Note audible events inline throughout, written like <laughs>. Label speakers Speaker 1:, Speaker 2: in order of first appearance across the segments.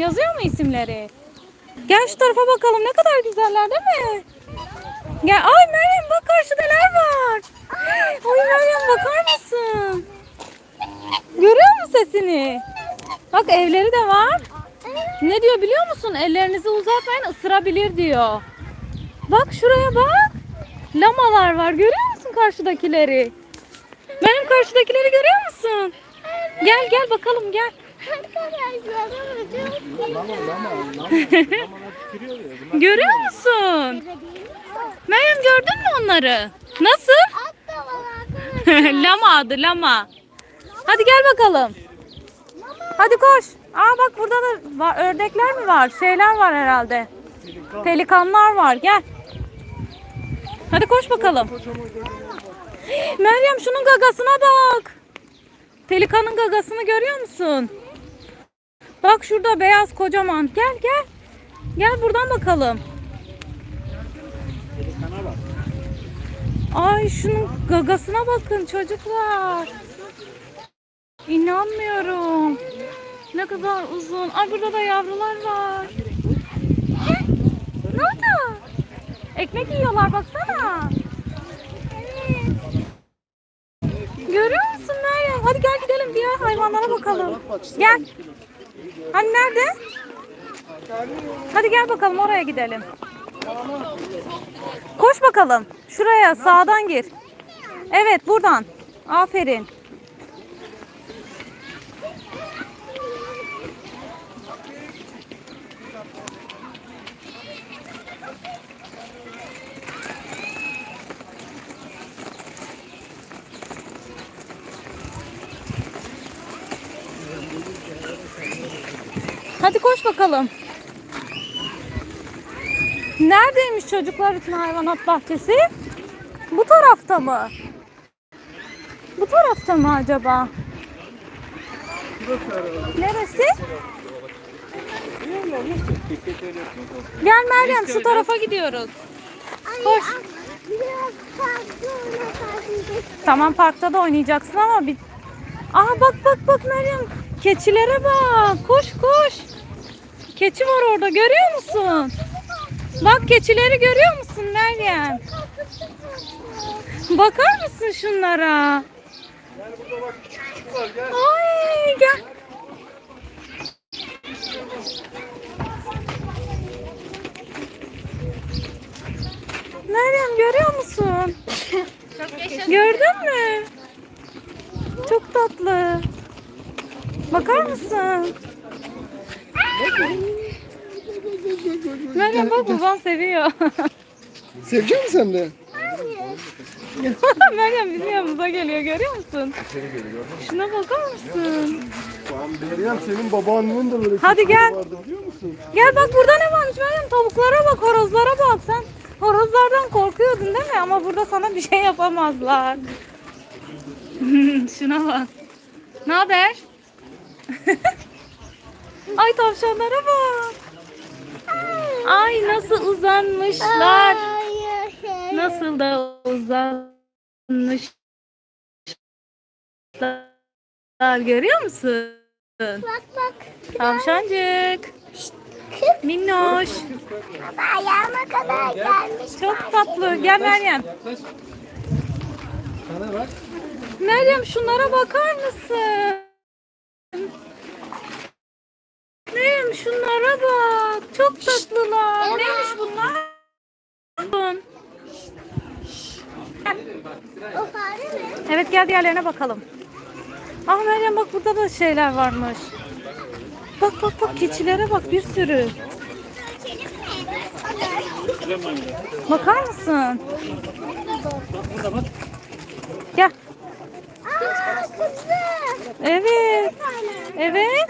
Speaker 1: Yazıyor mu isimleri? Gel şu tarafa bakalım ne kadar güzeller değil mi? Gel. Ay Meryem bak karşıda neler var. Ay Meryem bakar mısın? Görüyor musun sesini? Bak evleri de var. Ne diyor biliyor musun? Ellerinizi uzatmayın ısırabilir diyor. Bak şuraya bak. Lamalar var. Görüyor musun karşıdakileri? Benim karşıdakileri görüyor musun? Gel gel bakalım gel. <laughs> Görüyor musun? Meryem gördün mü onları? Nasıl? <laughs> lama adı lama. Hadi gel bakalım. Hadi koş. Aa bak burada da var, ördekler mi var? Şeyler var herhalde. Pelikanlar var. Gel. Hadi koş bakalım. <gasps> Meryem şunun gagasına bak. Pelikanın gagasını görüyor musun? Bak şurada beyaz kocaman. Gel gel. Gel buradan bakalım. Ay şunun gagasına bakın çocuklar. İnanmıyorum. Ne kadar uzun. Ay burada da yavrular var. Ne oldu? Ekmek yiyorlar baksana. Görüyor musun Meryem? Hadi gel gidelim diğer hayvanlara bakalım. Gel. Hani nerede? Hadi gel bakalım oraya gidelim. Koş bakalım. Şuraya sağdan gir. Evet buradan. Aferin. Hadi koş bakalım. Neredeymiş çocuklar için hayvanat bahçesi? Bu tarafta mı? Bu tarafta mı acaba? Neresi? Gel Meryem şu tarafa gidiyoruz. Koş. Tamam parkta da oynayacaksın ama bir... Aa bak bak bak Meryem. Keçilere bak. Koş koş. Keçi var orada görüyor musun? Bak keçileri görüyor musun Meryem? Bakar mısın şunlara? Ay gel. Meryem görüyor musun? Gördün mü? Çok tatlı. Bakar mısın? Meryem bak baban seviyor. <laughs>
Speaker 2: Sevecek misin sen de? <laughs>
Speaker 1: Meryem bizim yanımıza geliyor görüyor musun? Şuna bakar mısın?
Speaker 2: Meryem senin babaannen de böyle
Speaker 1: Hadi gel.
Speaker 2: vardı biliyor musun?
Speaker 1: Gel bak burada ne varmış Meryem tavuklara bak horozlara bak sen horozlardan korkuyordun değil mi? Ama burada sana bir şey yapamazlar. <laughs> Şuna bak. Ne haber? Ay tavşanlara bak. Ay nasıl uzanmışlar. Nasıl da uzanmışlar. Görüyor musun?
Speaker 3: Bak bak.
Speaker 1: Tavşancık. Minnoş.
Speaker 3: Ayağıma kadar gelmiş.
Speaker 1: Çok tatlı. Gel Meryem.
Speaker 2: Sana bak.
Speaker 1: Meryem şunlara bakar mısın? Şunlara bak. Çok tatlılar. Neymiş bunlar?
Speaker 3: O fare mi?
Speaker 1: Evet gel diğerlerine bakalım. Ah Meryem bak burada da şeyler varmış. Bak bak bak keçilere bak bir sürü. Bakar mısın? Gel.
Speaker 3: Aa kızı.
Speaker 1: Evet. Evet.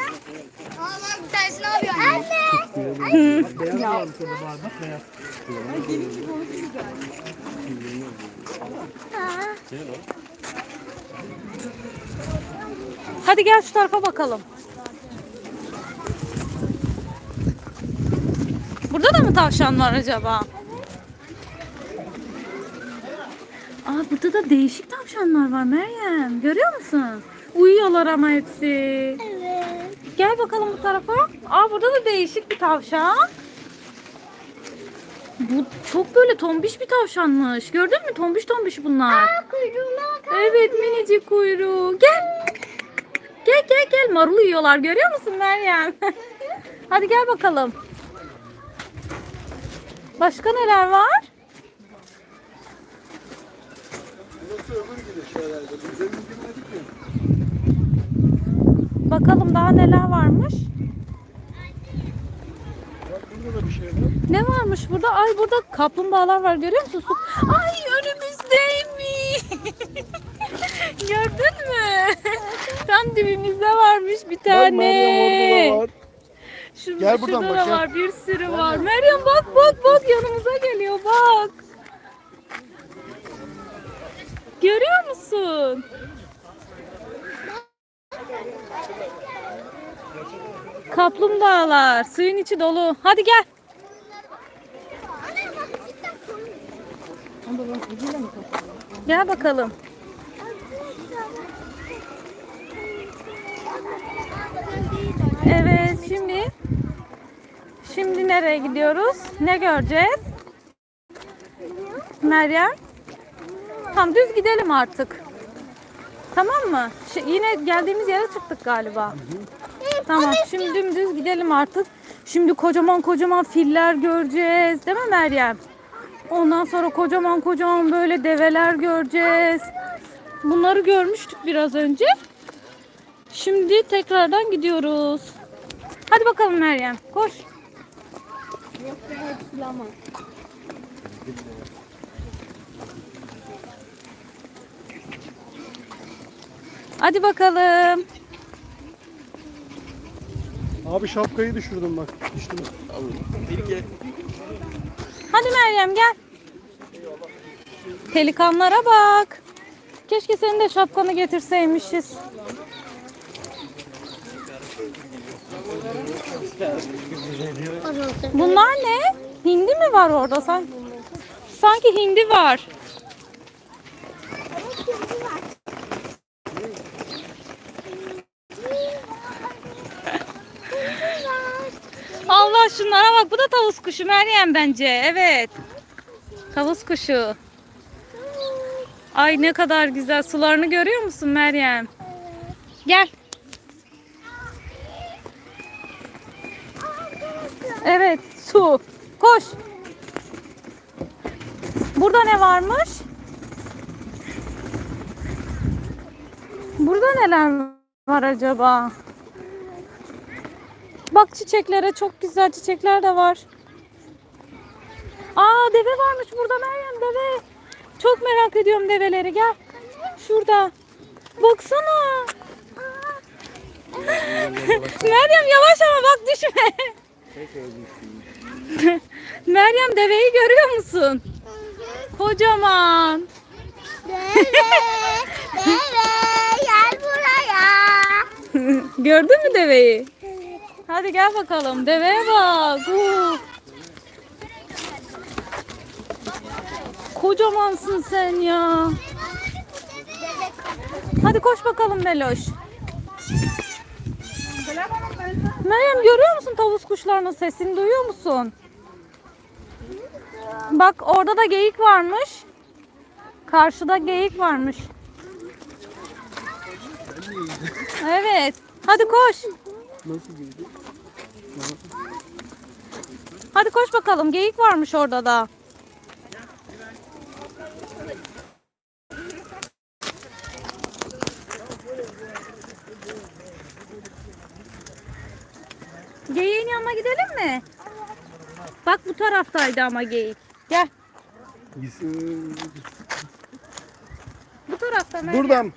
Speaker 1: Hadi gel şu tarafa bakalım. Burada da mı tavşan var acaba? Aa burada da değişik tavşanlar var Meryem. Görüyor musun? Uyuyorlar ama hepsi.
Speaker 3: evet.
Speaker 1: Gel bakalım bu tarafa. Aa burada da değişik bir tavşan. Bu çok böyle tombiş bir tavşanmış. Gördün mü? Tombiş tombiş bunlar.
Speaker 3: Kuyruğuna bakar
Speaker 1: Evet minicik kuyruğu. Gel. Gel gel gel. Marul yiyorlar. Görüyor musun Meryem? <laughs> Hadi gel bakalım. Başka neler var?
Speaker 2: Burası öbür gidiş herhalde. Biz girmedik ya.
Speaker 1: Bakalım daha neler varmış.
Speaker 2: Bak burada da bir şey var.
Speaker 1: Ne varmış burada? Ay burada kaplumbağalar var görüyor musun? Su- Ay önümüzdeymiş. <laughs> Gördün mü? Tam dibimizde varmış bir
Speaker 2: Bak
Speaker 1: tane.
Speaker 2: Var.
Speaker 1: Şurada,
Speaker 2: Gel buradan
Speaker 1: şurada
Speaker 2: bak,
Speaker 1: da
Speaker 2: gel.
Speaker 1: var bir sürü var. Meryem bak bak bak yanımıza geliyor bak. Görüyor musun? Kaplumbağalar suyun içi dolu. Hadi gel. Gel bakalım. Evet şimdi şimdi nereye gidiyoruz? Ne göreceğiz? Meryem. Tamam düz gidelim artık. Tamam mı? Ş- yine geldiğimiz yere çıktık galiba. Tamam şimdi dümdüz gidelim artık. Şimdi kocaman kocaman filler göreceğiz. Değil mi Meryem? Ondan sonra kocaman kocaman böyle develer göreceğiz. Bunları görmüştük biraz önce. Şimdi tekrardan gidiyoruz. Hadi bakalım Meryem. Koş. Hadi bakalım.
Speaker 2: Abi şapkayı düşürdüm bak. Düştüm.
Speaker 1: Hadi Meryem gel. Pelikanlara bak. Keşke senin de şapkanı getirseymişiz. Bunlar ne? Hindi mi var orada? San- Sanki hindi var. Şunlara bak. Bu da tavus kuşu Meryem bence. Evet. Tavus kuşu. Ay ne kadar güzel. Sularını görüyor musun Meryem? Gel. Evet, su. Koş. Burada ne varmış? Burada neler var acaba? Bak çiçeklere çok güzel çiçekler de var. Aa deve varmış burada Meryem deve. Çok merak ediyorum develeri gel. Şurada. Baksana. <laughs> Meryem yavaş ama bak düşme. <laughs> Meryem deveyi görüyor musun? Kocaman.
Speaker 3: Deve, deve, gel buraya. <laughs>
Speaker 1: Gördün mü deveyi? Hadi gel bakalım. Deveye bak. Kocamansın sen ya. Hadi koş bakalım Meloş. Meryem görüyor musun tavus kuşlarının sesini duyuyor musun? Bak orada da geyik varmış. Karşıda geyik varmış. Evet. Hadi koş.
Speaker 2: Nasıl?
Speaker 1: Hadi koş bakalım. Geyik varmış orada da. Geyiğin yanına gidelim mi? Bak bu taraftaydı ama geyik. Gel.
Speaker 2: Gitsin.
Speaker 1: Bu tarafta Meryem.
Speaker 2: Buradan.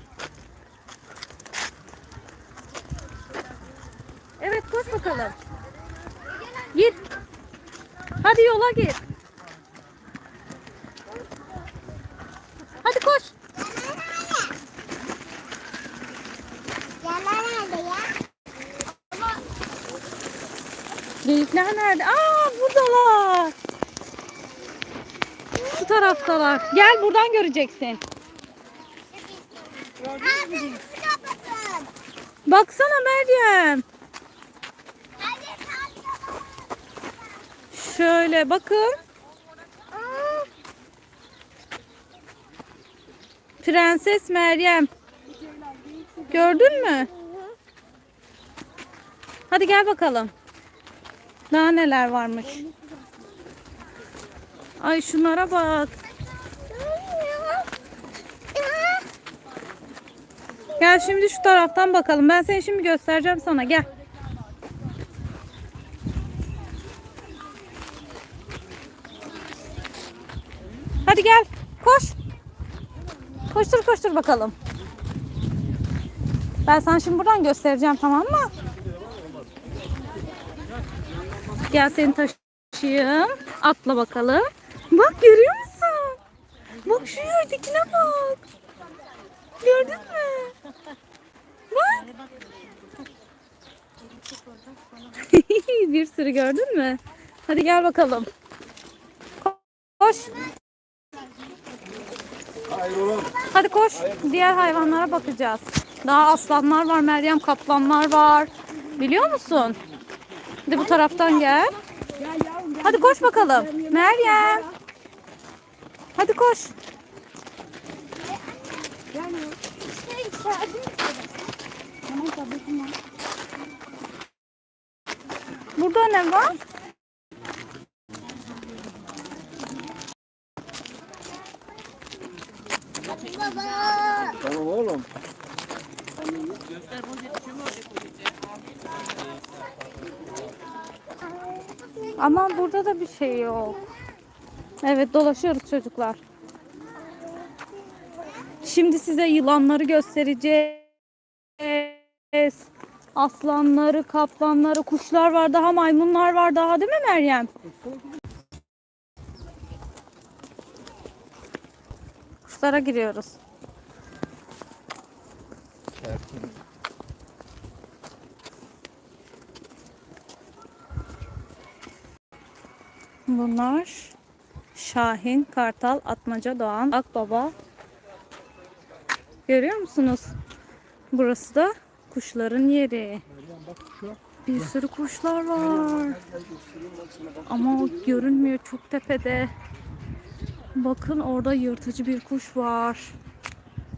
Speaker 1: Evet koş bakalım. Hadi yola gir. Hadi koş.
Speaker 3: Yalan nerede ya?
Speaker 1: Geyikler nerede? Aa buradalar. Şu taraftalar. Gel buradan göreceksin.
Speaker 3: Abi, kapatın.
Speaker 1: Baksana Meryem.
Speaker 3: Hadi
Speaker 1: Şöyle bakın. Prenses Meryem. Gördün mü? Hadi gel bakalım. Daha neler varmış. Ay şunlara bak. Gel şimdi şu taraftan bakalım. Ben seni şimdi göstereceğim sana. Gel. Hadi gel. Koş. Koştur koştur bakalım. Ben sana şimdi buradan göstereceğim tamam mı? Gel seni taşıyayım. Atla bakalım. Bak görüyor musun? Bak şu yerdekine bak. Gördün mü? Bak. <laughs> Bir sürü gördün mü? Hadi gel bakalım. Koş. Hadi koş. Diğer hayvanlara bakacağız. Daha aslanlar var, Meryem kaplanlar var. Biliyor musun? Hadi bu taraftan gel. Hadi koş bakalım. Meryem. Hadi koş. Burada ne var? Ama burada da bir şey yok. Evet dolaşıyoruz çocuklar. Şimdi size yılanları göstereceğiz. Aslanları, kaplanları, kuşlar var daha, maymunlar var daha değil mi Meryem? Kuşlara giriyoruz. Bunlar Şahin, Kartal, Atmaca, Doğan, Akbaba. Görüyor musunuz? Burası da kuşların yeri. Bir sürü kuşlar var. Ama görünmüyor çok tepede. Bakın orada yırtıcı bir kuş var.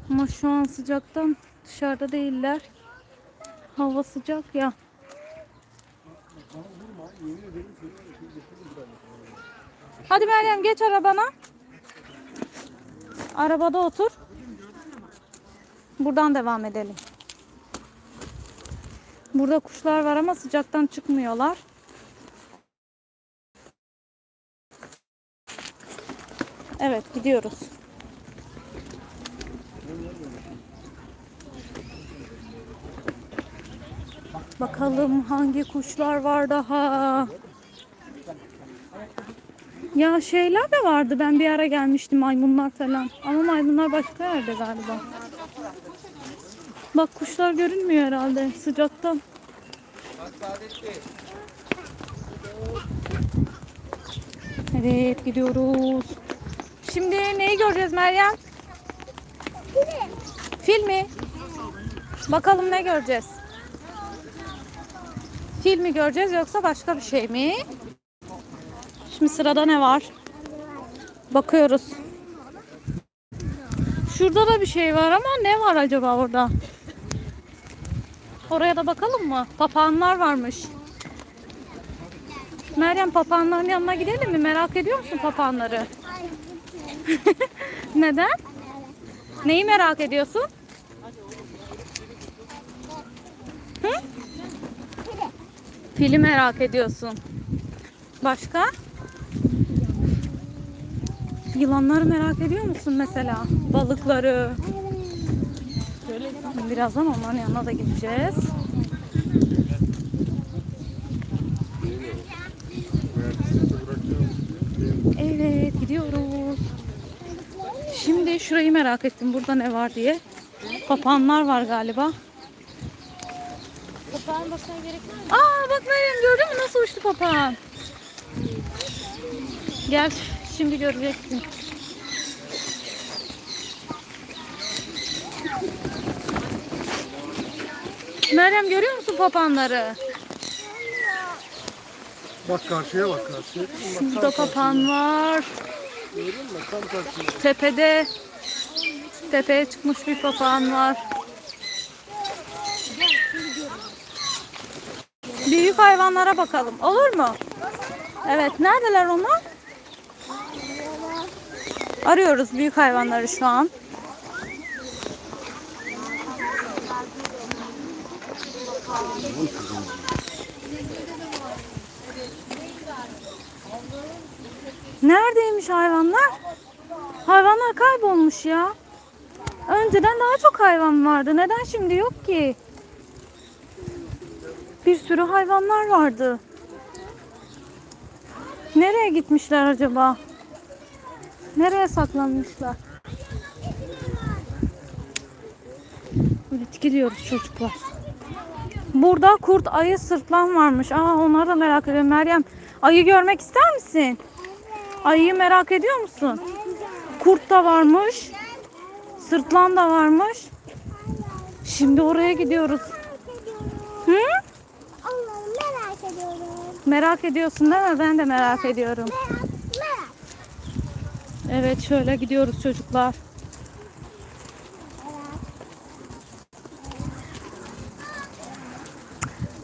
Speaker 1: Ama şu an sıcaktan dışarıda değiller. Hava sıcak ya. Hadi Meryem geç arabana. Arabada otur. Buradan devam edelim. Burada kuşlar var ama sıcaktan çıkmıyorlar. Evet gidiyoruz. Bakalım hangi kuşlar var daha. Ya şeyler de vardı. Ben bir ara gelmiştim maymunlar falan. Ama maymunlar başka yerde galiba. Bak kuşlar görünmüyor herhalde sıcaktan. Evet gidiyoruz. Şimdi neyi göreceğiz Meryem? Fil mi? Bakalım ne göreceğiz? Fil mi göreceğiz yoksa başka bir şey mi? Şimdi sırada ne var? Bakıyoruz. Şurada da bir şey var ama ne var acaba orada? Oraya da bakalım mı? Papağanlar varmış. Meryem papağanların yanına gidelim mi? Merak ediyor musun papağanları? <laughs> Neden? Neyi merak ediyorsun? Hı? Fili merak ediyorsun. Başka? Yılanları merak ediyor musun mesela? Balıkları. Birazdan onların yanına da gideceğiz. Evet gidiyoruz. Şimdi şurayı merak ettim. Burada ne var diye. Papağanlar var galiba.
Speaker 3: Papağan bakmaya gerek var mı?
Speaker 1: Aa bak Meryem gördün mü nasıl uçtu papağan? Gel şimdi göreceksin. Meryem görüyor musun papağanları?
Speaker 2: Bak karşıya bak karşıya. Bak,
Speaker 1: Burada papağan var.
Speaker 2: Gördün mü? Tam karşıya.
Speaker 1: Tepede tepeye çıkmış bir papağan var. Büyük hayvanlara bakalım. Olur mu? Evet. Neredeler onlar? Arıyoruz büyük hayvanları şu an. Neredeymiş hayvanlar? Hayvanlar kaybolmuş ya. Önceden daha çok hayvan vardı. Neden şimdi yok ki? Bir sürü hayvanlar vardı. Nereye gitmişler acaba? Nereye saklanmışlar? Evet gidiyoruz çocuklar. Burada kurt, ayı, sırtlan varmış. Aa onları da merak ediyorum. Meryem ayı görmek ister misin? Ayıyı merak ediyor musun? Kurt da varmış. Sırtlan da varmış. Şimdi oraya gidiyoruz. Hı?
Speaker 3: Merak ediyorum.
Speaker 1: Merak ediyorsun değil mi? Ben de merak ediyorum. Evet şöyle gidiyoruz çocuklar.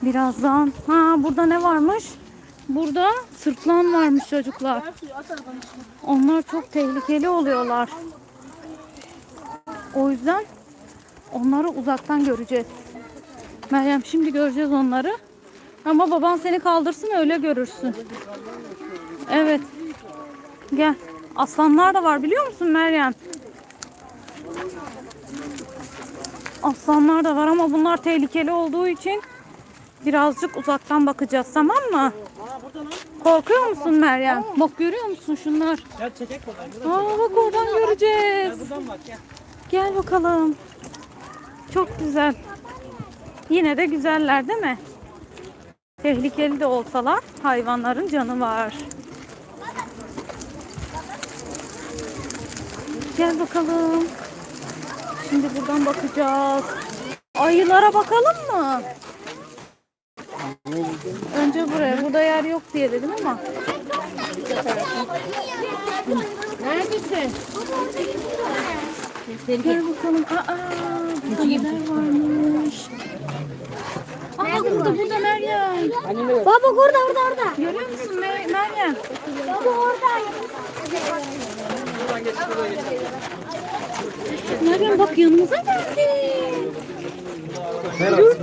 Speaker 1: Birazdan. Ha burada ne varmış? Burada sırtlan varmış çocuklar. Onlar çok tehlikeli oluyorlar. O yüzden onları uzaktan göreceğiz. Meryem şimdi göreceğiz onları. Ama baban seni kaldırsın öyle görürsün. Evet. Gel. Aslanlar da var biliyor musun Meryem? Aslanlar da var ama bunlar tehlikeli olduğu için birazcık uzaktan bakacağız tamam mı? Korkuyor musun Meryem? Bak görüyor musun şunlar? Aa bak oradan göreceğiz.
Speaker 4: Gel
Speaker 1: bakalım. Çok güzel. Yine de güzeller değil mi? Tehlikeli de olsalar hayvanların canı var. Gel bakalım. Şimdi buradan bakacağız. Ayılara bakalım mı? Önce buraya. Burada yer yok diye dedim ama. Neredesin? Gel bakalım. Aa, burada neler varmış. Aa, burada burada Meryem.
Speaker 3: Baba orada orada orada.
Speaker 1: Görüyor musun Mer- Meryem?
Speaker 3: Baba orada.
Speaker 1: Meryem bak yanımıza geldi. Gördün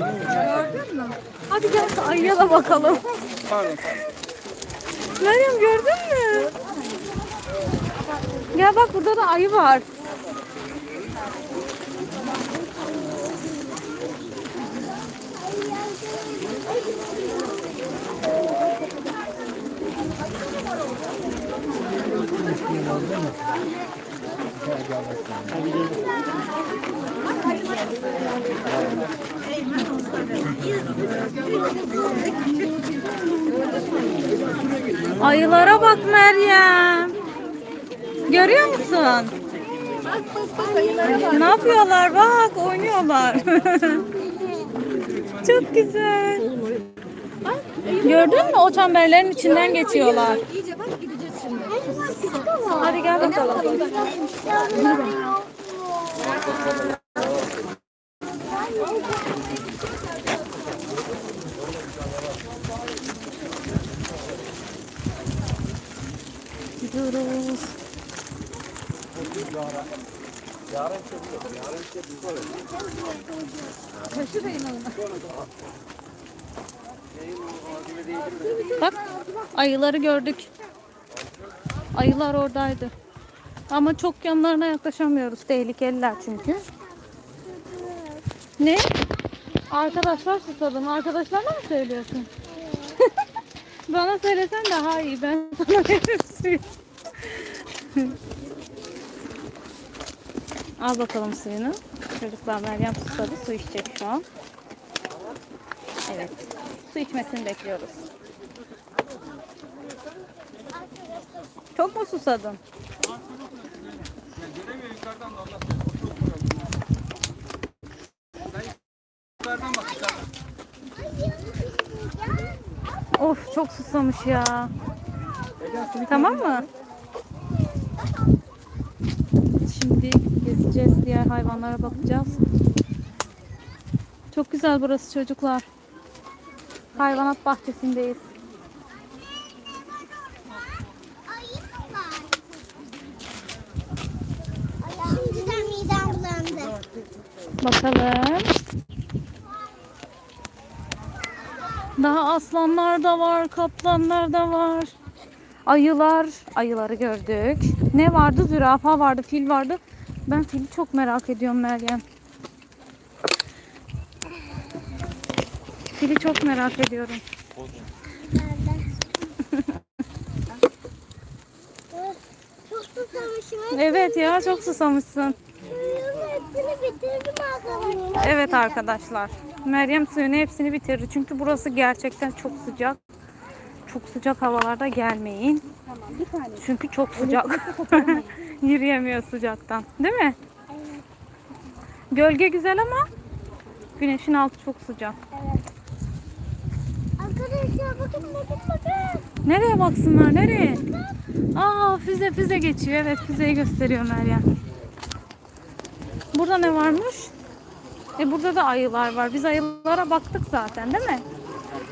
Speaker 1: mü? Hadi gel ayıya da bakalım. Meryem gördün mü? Gel bak burada da ayı var. Ayılara bak Meryem. Görüyor musun? Ne yapıyorlar? Bak oynuyorlar. <laughs> Çok güzel. Gördün mü? O çemberlerin içinden geçiyorlar. Hadi gel bakalım. Gidiyoruz. Bak ayıları gördük. Ayılar oradaydı. Ama çok yanlarına yaklaşamıyoruz. Tehlikeliler çünkü. Ne? Arkadaşlar susadım. Arkadaşlarına mı söylüyorsun? <laughs> Bana söylesen daha iyi. Ben <laughs> sana veririm suyu. <laughs> Al bakalım suyunu. Çocuklar Meryem susadı. Su içecek şu an. Evet. Su içmesini bekliyoruz. Çok mu susadın? Of çok susamış ya. Tamam mı? Şimdi gezeceğiz. Diğer hayvanlara bakacağız. Çok güzel burası çocuklar. Hayvanat bahçesindeyiz. Bakalım. Daha aslanlar da var, kaplanlar da var. Ayılar, ayıları gördük. Ne vardı? Zürafa vardı, fil vardı. Ben fili çok merak ediyorum Meryem. Fili çok merak ediyorum. Evet ya çok susamışsın.
Speaker 3: Bitirdim arkadaşlar.
Speaker 1: Evet arkadaşlar. Meryem suyunu hepsini bitirdi. Çünkü burası gerçekten çok sıcak. Çok sıcak havalarda gelmeyin. Çünkü çok sıcak. <laughs> Yürüyemiyor sıcaktan. Değil mi? Gölge güzel ama güneşin altı çok sıcak.
Speaker 3: Arkadaşlar bakın bakın bakın.
Speaker 1: Nereye baksınlar? Nereye? Aa füze füze geçiyor. Evet füzeyi gösteriyor Meryem. Burada ne varmış? E burada da ayılar var. Biz ayılara baktık zaten değil mi?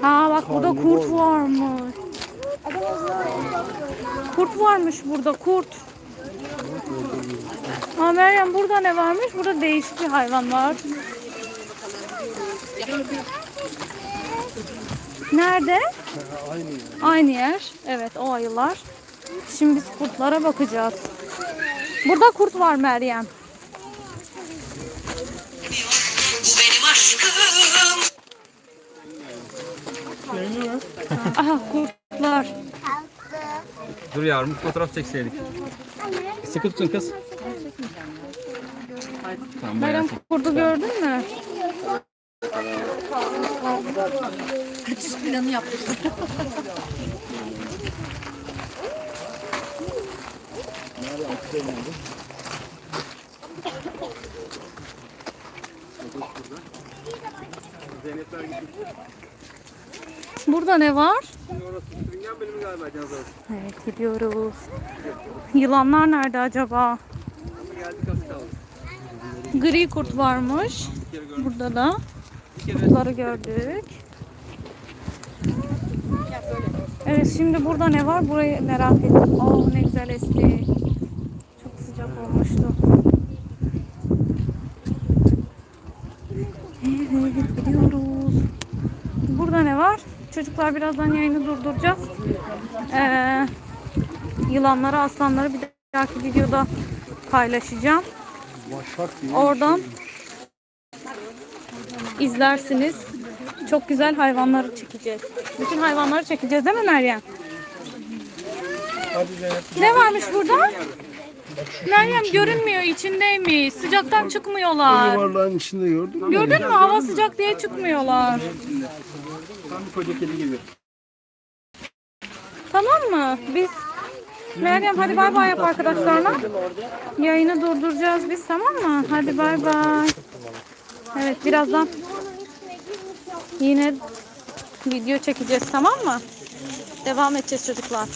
Speaker 1: Ha bak burada kurt varmış. Kurt varmış burada kurt. Ha Meryem burada ne varmış? Burada değişik bir hayvan var. Nerede? Aynı yer. Evet o ayılar. Şimdi biz kurtlara bakacağız. Burada kurt var Meryem. Aha kurtlar.
Speaker 4: Dur yavrum fotoğraf çekseydik. Sıkı tutun kız. Tamam
Speaker 1: Meryem kurdu gördün mü? Burada ne var?
Speaker 4: Orası sürüngen bölümü galiba Cansu.
Speaker 1: Evet gidiyoruz. Yılanlar nerede acaba?
Speaker 4: Geldik az kaldı.
Speaker 1: Gri kurt varmış. Burada da kurtları gördük. Evet şimdi burada ne var? Burayı merak ettim. Oh ne güzel esti. Çok sıcak olmuştu. Evet gidiyoruz. Burada ne var? Çocuklar birazdan yayını durduracağız. Ee, yılanları, aslanları bir dahaki videoda paylaşacağım. Oradan izlersiniz. Çok güzel hayvanları çekeceğiz. Bütün hayvanları çekeceğiz değil mi Meryem? Ne varmış burada? Meryem görünmüyor içindeymiş. Sıcaktan çıkmıyorlar.
Speaker 2: Yuvarlağın içinde gördün mü?
Speaker 1: Gördün mü? Hava sıcak diye çıkmıyorlar.
Speaker 4: Tam bir koca kedi gibi.
Speaker 1: Tamam mı? Biz Meryem hadi bay bay yap arkadaşlarına. Yayını durduracağız biz tamam mı? Hadi bay bay. Evet birazdan yine video çekeceğiz tamam mı? Devam edeceğiz çocuklar.